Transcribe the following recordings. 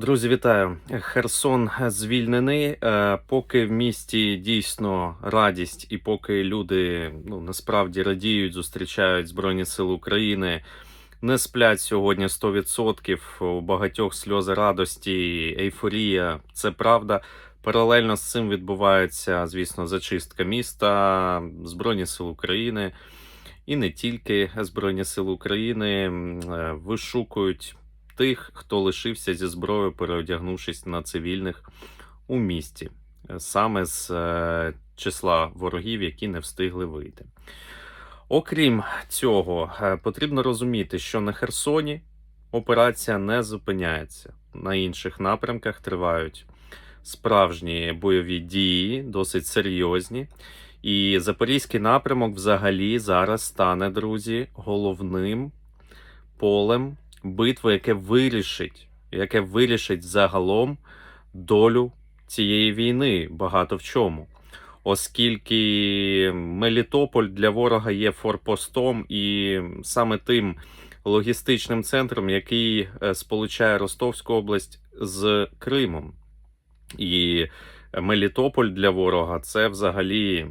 Друзі, вітаю! Херсон звільнений. Е, Поки в місті дійсно радість, і поки люди ну насправді радіють, зустрічають Збройні Сили України, не сплять сьогодні 100%. У багатьох сльози радості, ейфорія. Це правда. Паралельно з цим відбувається, звісно, зачистка міста, Збройні Сили України. І не тільки Збройні Сили України е, вишукують тих, хто лишився зі зброєю, переодягнувшись на цивільних у місті, е, саме з е, числа ворогів, які не встигли вийти. Окрім цього, е, потрібно розуміти, що на Херсоні операція не зупиняється. На інших напрямках тривають справжні бойові дії, досить серйозні. І Запорізький напрямок взагалі зараз стане, друзі, головним полем битви, яке вирішить, яке вирішить загалом долю цієї війни багато в чому. Оскільки Мелітополь для ворога є форпостом і саме тим логістичним центром, який е, сполучає Ростовську область з Кримом. І Мелітополь для ворога це взагалі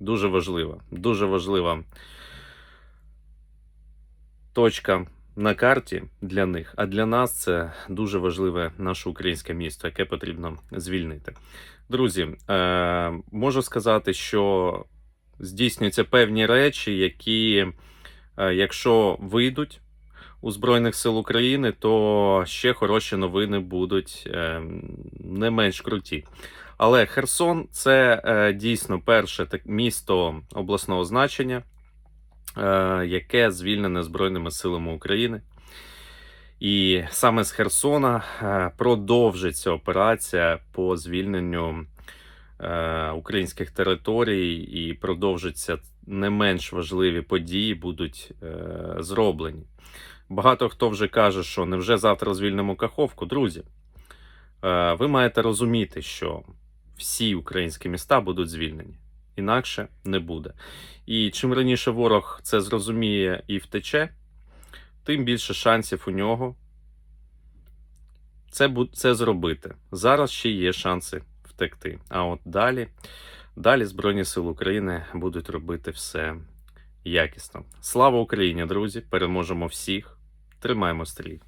дуже важлива, дуже важлива точка на карті для них. А для нас це дуже важливе наше українське місто, яке потрібно звільнити. Друзі, е, можу сказати, що здійснюються певні речі, які, е, якщо вийдуть у Збройних сил України, то ще хороші новини будуть е, не менш круті. Але Херсон це дійсно перше місто обласного значення, яке звільнене Збройними силами України. І саме з Херсона е, продовжиться операція по звільненню е, українських територій, і продовжаться не менш важливі події будуть е, зроблені. Багато хто вже каже, що невже завтра звільнимо Каховку. Друзі, е, ви маєте розуміти, що всі українські міста будуть звільнені. Інакше не буде. І чим раніше ворог це зрозуміє і втече, тим більше шансів у нього це, це зробити. Зараз ще є шанси втекти. А от далі, далі Збройні Сили України будуть робити все якісно. Слава Україні, друзі! Переможемо всіх! Тримаємо стрій!